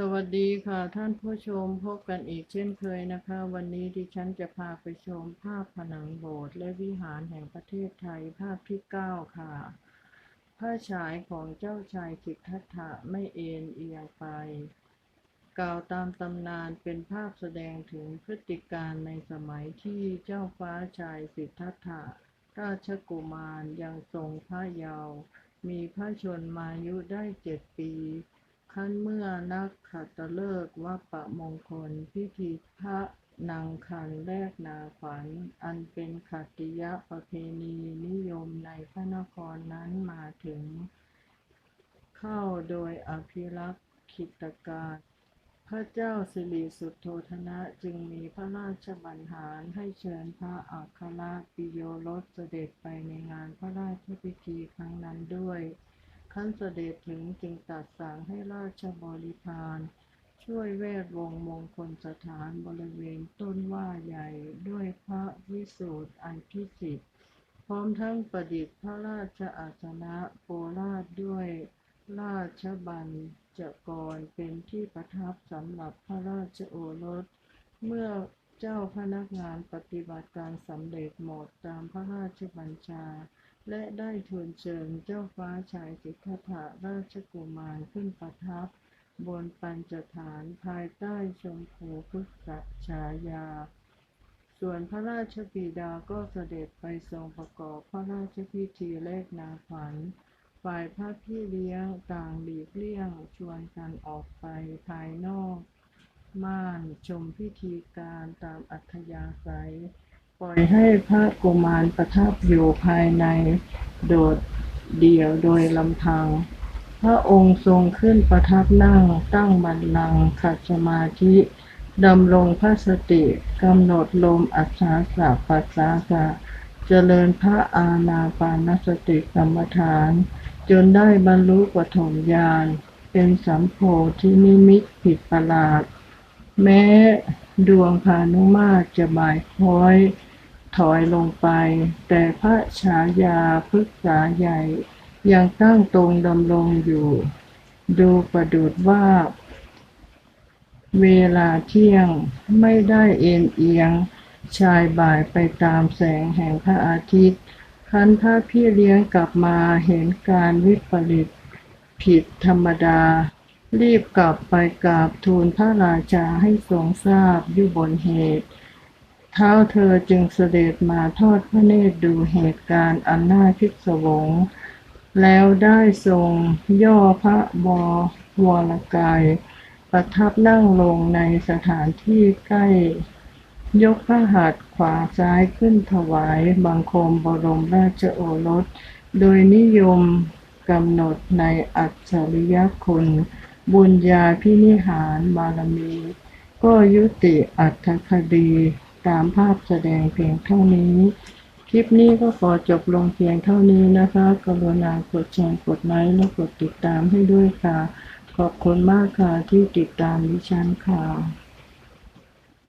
สวัสดีค่ะท่านผู้ชมพบกันอีกเช่นเคยนะคะ วันนี้ดิฉันจะพาไปชมภาพผนังโบสถ์และวิหารแห่งประเทศไทยภาพที่ 9 ค่ะผ้าฉายของเจ้าชายสิทธัตถะไม่เอ็นเอียงไป กล่าวตามตำนานเป็นภาพแสดงถึงพฤติการในสมัยที่เจ้าฟ้าชายสิทธัตถะราชกุมารยังทรงพระเยาว์มีพระชนมายุได้เจ็ดปี ขั้นเมื่อนักขัตฤกษ์วัปปะมงคล พิธีพระนางคันแรกนาขวัญ อันเป็นขัตติยะประเพณีนิยมในพระนครนั้นมาถึง เข้าโดยอภิรักษ์ขิตการพระเจ้าสิริสุทโธทนะจึงมีพระราชบัญหารให้เชิญพระอัครปิโยรสเสด็จไปในงานพระราชพิธีครั้งนั้นด้วย ขั้นเสด็จถึงจึงตัดสั่งให้ราชบริพารช่วยแวดวงมงคลสถานบริเวณต้นว่าใหญ่ด้วยพระวิสูตรอันพิสิทธิ์พร้อมทั้งประดิษฐ์พระราชอาสนะโปราชด้วยราชบัญจกรเป็นที่ประทับสำหรับพระราชโอรส เมื่อเจ้าพนักงานปฏิบัติการสำเร็จหมดตามพระราชบัญชา และได้ทูลเชิญเจ้าฟ้าชายสิทธัตถะราชกุมารขึ้นประทับ บนปัญจฐานภายใต้ชมพูพุทธฉายา ส่วนพระราชบิดาก็เสด็จไปทรงประกอบพระราชพิธีแรกนาขวัญฝ่ายพระพี่เลี้ยงต่างหลีกเลี่ยงชวนกันออกไปภายนอก ม่านชมพิธีการตามอัธยาศัย ปล่อยให้พระกุมารประทับอยู่ภายในโดดเดี่ยวโดยลำพัง พระองค์ทรงขึ้นประทับนั่งตั้งบัลลังก์ขัดสมาธิดำรงพระสติกำหนดลมอัศาสะปัสสากะเจริญพระอาณาปานสติกรรมฐาน จนได้บรรลุปฐมญาณเป็นสัมโพธินิมิตผิดประหลาด แม้ดวงพานุมาตจะบ่ายคล้อย ถอยลงไป แต่พระฉายาพฤกษาใหญ่ ยังตั้งตรงดำรงอยู่ ดูประดุดว่า เวลาเที่ยงไม่ได้เอ็นเอียง ชายบ่ายไปตามแสงแห่งพระอาทิตย์คันพระพี่เลี้ยงกลับมาเห็นการวิปริตผิดธรรมดา รีบกลับไปกราบทูลพระราชาให้ทรงทราบอยู่บนเหตุ เท้าเธอจึงเสด็จมาทอดพระเนตรดูเหตุการณ์อันน่าพิศวง แล้วได้ทรงย่อพระบอวรกาย ประทับนั่งลงในสถานที่ใกล้ ยกพระหัตถ์ขวาซ้ายขึ้นถวายบังคมบรมราชโอรส โดยนิยมกำหนดในอัจฉริยคุณ บุญญาพินิหารบารมี ก็ยุติอัตถคดี ตามภาพแสดงเพียงเท่านี้ คลิปนี้ก็ขอจบลงเพียงเท่านี้นะคะ กรุณากดแชร์กดไลค์และกดติดตามให้ด้วยค่ะ ขอบคุณมากค่ะที่ติดตามดิฉันค่ะ